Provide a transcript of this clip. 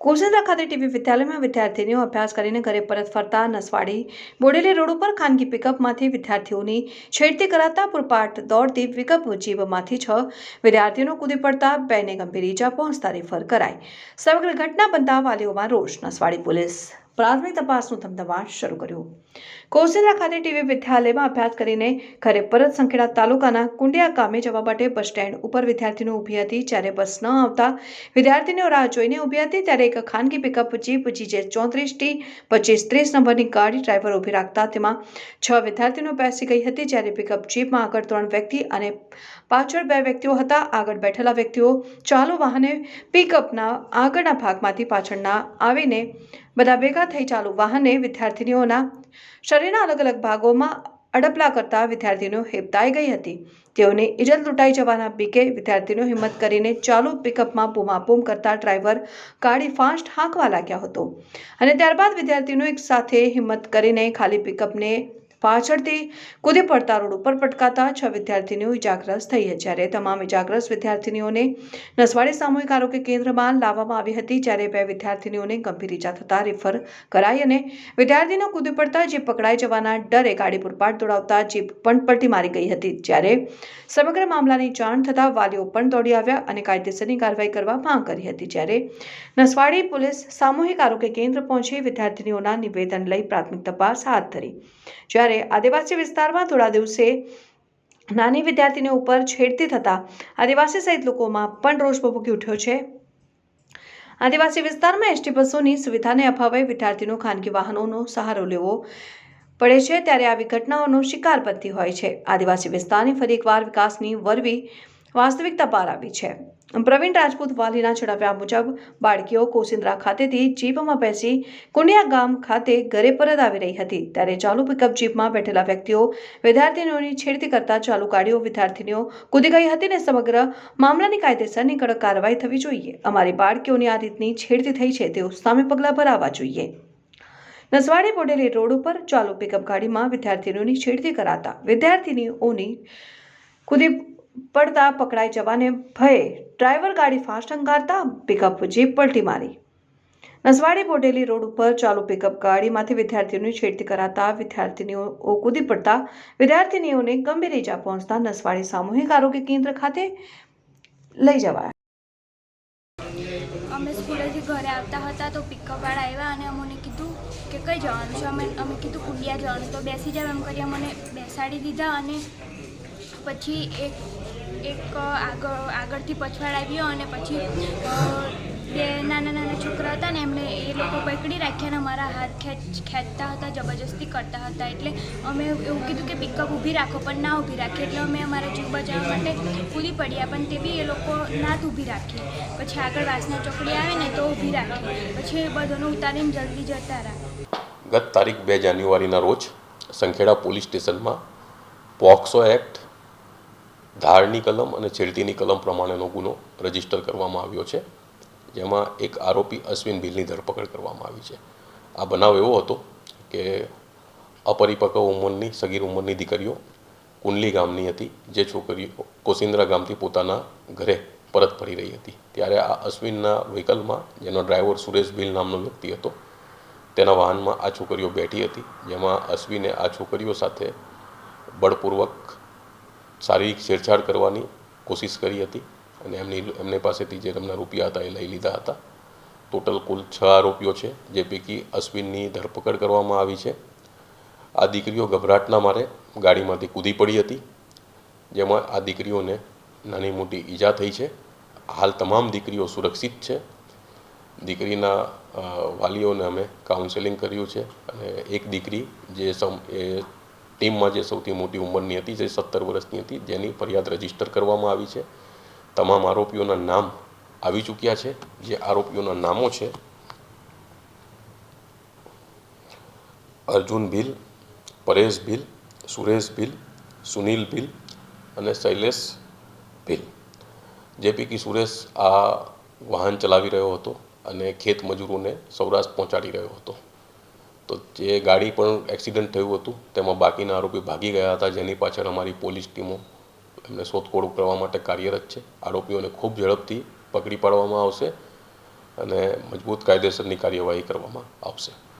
કોસેન્દ્રા ખાતે ટીવી વિદ્યાલયમાં વિદ્યાર્થીનીઓ અભ્યાસ કરીને ઘરે પરત ફરતા નસવાડી બોડેલી રોડ ઉપર ખાનગી પિકઅપમાંથી વિદ્યાર્થીઓની છેડતી કરાતા પૂરપાટ દોડતી પિકઅપ જીવમાંથી છ વિદ્યાર્થીઓનો કૂદી પડતા બેને ગંભીર ઈજા પહોંચતા રેફર કરાઈ. સમગ્ર ઘટના બનતા વાલીઓમાં રોષ, નસવાડી પોલીસ પ્રાથમિક તપાસનું ધમધમાટ શરૂ કર્યું. કોસેન્દ્રા ખાતે ટીવી વિદ્યાલયમાં અભ્યાસ કરીને ઘરે પરત સંખેડા તાલુકાના કુંડિયા ગામે જવા માટે બસ સ્ટેન્ડ ઉપર વિદ્યાર્થીઓ ઊભી હતી. જ્યારે બસ ન આવતા વિદ્યાર્થીનીઓ રાહ જોઈને ઊભી હતી, ત્યારે એક ખાનગી પિકઅપ જીપ જીજે ચોત્રીસ ટી પચીસ ત્રીસ નંબરની ગાડી ડ્રાઈવર ઊભી રાખતા તેમાં છ વિદ્યાર્થીઓ બેસી ગઈ હતી. જ્યારે પિકઅપ જીપમાં આગળ ત્રણ વ્યક્તિ અને પાછળ બે વ્યક્તિઓ હતા. આગળ બેઠેલા વ્યક્તિઓ ચાલુ વાહને પિકઅપના આગળના ભાગમાંથી પાછળના આવીને બધા ભેગા થઈ ચાલુ વાહને વિદ્યાર્થીનીઓના શરીરના અલગ અલગ ભાગોમાં અડપલા કરતા વિદ્યાર્થીનીઓ હેપતાઈ ગઈ હતી. તેઓને ઇજત લૂંટાઈ જવાના બીકે વિદ્યાર્થીનીઓ હિંમત કરીને ચાલુ પિકઅપમાં બૂમાબૂમ કરતા ડ્રાઈવર ગાડી ફાસ્ટ હાંકવા લાગ્યા હતો. અને ત્યારબાદ વિદ્યાર્થીનો એક સાથે હિંમત કરીને ખાલી પિકઅપને પાછળથી કૂદી પડતા રોડ ઉપર પટકાતા છ વિદ્યાર્થીનીઓ ઇજાગ્રસ્ત થઈ જ્યારે તમામ ઇજાગ્રસ્ત વિદ્યાર્થીનીઓને નસવાડી સામૂહિક આરોગ્ય કેન્દ્રમાં લાવવામાં આવી હતી, જ્યારે બે વિદ્યાર્થીનીઓને ગંભીર ઇજા થતાં રેફર કરાઈ અને વિદ્યાર્થીનો કૂદી પડતા જીપ પકડાઈ જવાના ડરે ગાડી પૂરપાટ દોડાવતા જીપ પણ પલટી મારી ગઈ હતી. જ્યારે સમગ્ર મામલાની જાણ થતાં વાલીઓ પણ દોડી આવ્યા અને કાયદેસરની કાર્યવાહી કરવા માંગ કરી હતી. જ્યારે નસવાડી પોલીસ સામૂહિક આરોગ્ય કેન્દ્ર પહોંચી વિદ્યાર્થીનીઓના નિવેદન લઈ પ્રાથમિક તપાસ હાથ ધરી. જ્યારે આદિવાસી વિસ્તારમાં થોડા દિવસે નાની વિદ્યાર્થીની ઉપર છેડતી થતા આદિવાસી સહિત લોકોમાં પણ રોષ ભભૂકી ઉઠ્યો છે. આદિવાસી વિસ્તારમાં એસટી બસોની સુવિધાને અભાવે વિદ્યાર્થીનો ખાનગી વાહનોનો સહારો લેવો પડે છે ત્યારે આવી ઘટનાઓનો શિકાર બનતી હોય છે. આદિવાસી વિસ્તારની ફરી એકવાર વિકાસની વરવી વાસ્તવિકતા બહાર આવી છે. પ્રવીણ રાજપૂત વાલીના જણાવ્યા મુજબ, બાળકીઓ કોસિન્દ્રા ખાતેથી જીપમાં બેસી કુંડિયા ગામ ખાતે ઘરે પરત આવી રહી હતી. ત્યારે ચાલુ પિકઅપ જીપમાં બેઠેલા વ્યક્તિઓ વિદ્યાર્થીનીઓની છેડતી કરતા ચાલુ ગાડીઓ વિદ્યાર્થીનીઓ કૂદી ગઈ હતી ને સમગ્ર મામલાની કાયદેસરની કડક કાર્યવાહી થવી જોઈએ. અમારી બાળકીઓની આ રીતની છેડતી થઈ છે તેઓ સામે પગલાં ભરાવવા જોઈએ. નસવાડી બોડેલી રોડ ઉપર ચાલુ પિકઅપ ગાડીમાં વિદ્યાર્થીનીઓની છેડતી કરાતા વિદ્યાર્થીનીઓની કૂદી પડતા પકડાઈ જવાને ભયે ડ્રાઈવર ગાડી ફાસ્ટ હંકારતા પિકઅપ જીપ પલટી મારી. નસવાડી બોડેલી રોડ ઉપર ચાલુ પિકઅપ ગાડીમાંથી વિદ્યાર્થીઓની છેડતી કરાતા વિદ્યાર્થીનીઓ કૂદી પડતા વિદ્યાર્થીનીઓને ગંભીર ઇજા પહોંચતા નસવાડી સામૂહિક આરોગ્ય કેન્દ્ર ખાતે લઈ જવાયા. અમે સ્કૂલેથી ઘરે આવતા હતા તો પિકઅપવાળા આવ્યા અને અમને કીધું કે કઈ જવાનું છે? અમે અમે કીધું કુંડિયા જવાનું. તો બેસી જાવ એમ કરી અમને બેસાડી દીધા અને પછી એક એક આગળ, આગળથી પછવાડ આવ્યો અને પછી બે નાના નાના છોકરા હતા ને એમણે એ લોકો પકડી રાખ્યા અને અમારા હાથ ખેંચ, ખેંચતા હતા, જબરજસ્તી કરતા હતા. એટલે અમે એવું કીધું કે પિકઅપ ઊભી રાખો, પણ ના ઊભી રાખી. એટલે અમે અમારા જીવ બચાવવા માટે કૂદી પડ્યા, પણ તે બી એ લોકો ના જ ઊભી રાખી. પછી આગળ વાસના ચોકડી આવે ને તો ઊભી રાખી. પછી એ બધાને ઉતારીને જલ્દી જતા રહ્યા ગત તારીખ બે જાન્યુઆરીના રોજ સંખેડા પોલીસ સ્ટેશનમાં પોક્સો એક્ટ ધારની કલમ અને છેડતીની કલમ પ્રમાણેનો ગુનો રજિસ્ટર કરવામાં આવ્યો છે. જેમાં એક આરોપી અશ્વિન ભીલની ધરપકડ કરવામાં આવી છે. આ બનાવ એવો હતો કે અપરિપક્વ ઉંમરની, સગીર ઉંમરની દીકરીઓ કુંડલી ગામની હતી, જે છોકરીઓ કોસિન્દ્રા ગામથી પોતાના ઘરે પરત ફરી રહી હતી. ત્યારે આ અશ્વિનના વ્હીકલમાં, જેનો ડ્રાઈવર સુરેશ ભીલ નામનો વ્યક્તિ હતો, તેના વાહનમાં આ છોકરીઓ બેઠી હતી. જેમાં અશ્વિને આ છોકરીઓ સાથે બળપૂર્વક શારીરિક છેડછાડ કરવાની કોશિશ કરી હતી અને એમની એમની પાસેથી જે એમના રૂપિયા હતા એ લઈ લીધા હતા. ટોટલ કુલ છ આરોપીઓ છે, જે પૈકી અશ્વિનની ધરપકડ કરવામાં આવી છે. આ દીકરીઓ ગભરાટના મારે ગાડીમાંથી કૂદી પડી હતી, જેમાં આ દીકરીઓને નાની મોટી ઈજા થઈ છે. હાલ તમામ દીકરીઓ સુરક્ષિત છે. દીકરીના વાલીઓને અમે કાઉન્સેલિંગ કર્યું છે અને એક દીકરી જે સમ, એ ટીમમાં જે સૌથી મોટી ઉંમરની હતી, જે સત્તર વર્ષની હતી, જેની ફરિયાદ રજિસ્ટર કરવામાં આવી છે. તમામ આરોપીઓના નામ આવી ચૂક્યા છે. જે આરોપીઓના નામો છે, અર્જુન ભીલ, પરેશ ભીલ, સુરેશ ભીલ, સુનિલ ભીલ અને શૈલેષ ભીલ. જે પૈકી સુરેશ આ વાહન ચલાવી રહ્યો હતો અને ખેત મજૂરોને સૌરાષ્ટ્ર પહોંચાડી રહ્યો હતો. તો જે ગાડી પણ એક્સિડન્ટ થયું હતું, તેમાં બાકીના આરોપી ભાગી ગયા હતા, જેની પાછળ અમારી પોલીસ ટીમો એમને શોધખોળ કરવા માટે કાર્યરત છે. આરોપીઓને ખૂબ ઝડપથી પકડી પાડવામાં આવશે અને મજબૂત કાયદેસરની કાર્યવાહી કરવામાં આવશે.